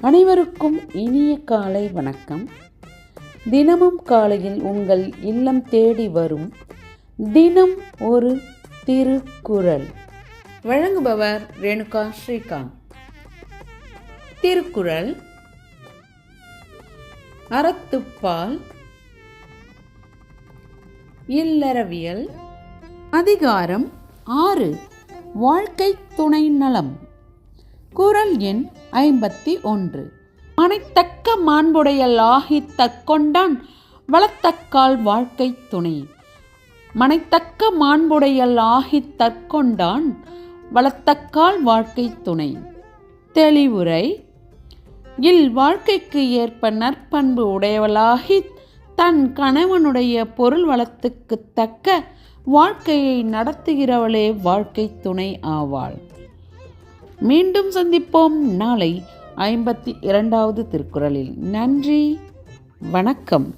அனைவருக்கும் இனிய காலை வணக்கம். தினமும் காலையில் உங்கள் இல்லம் தேடி வரும் தினம் ஒரு திருக்குறள். வழங்குபவர் ரேணுகா ஸ்ரீகாந்த். திருக்குறள். அறத்துப்பால். இல்லறவியல். அதிகாரம் ஆறு. வாழ்க்கை துணை நலம். குரல் எண் ஐம்பத்தி ஒன்று. மனைத்தக்க மாண்புடையல் ஆகித் தற்கொண்டான் வளத்தக்கால் வாழ்க்கை துணை. மனைத்தக்க மாண்புடையல் ஆகித் தற்கொண்டான் வளத்தக்கால் வாழ்க்கை துணை. தெளிவுரை இல் வாழ்க்கைக்கு ஏற்ப நற்பண்பு உடையவளாகி தன் கணவனுடைய பொருள் வளத்துக்கு தக்க வாழ்க்கையை நடத்துகிறவளே வாழ்க்கை துணை ஆவாள். மீண்டும் சந்திப்போம் நாளை ஐம்பத்தி இரண்டாவது திருக்குறளில். நன்றி வணக்கம்.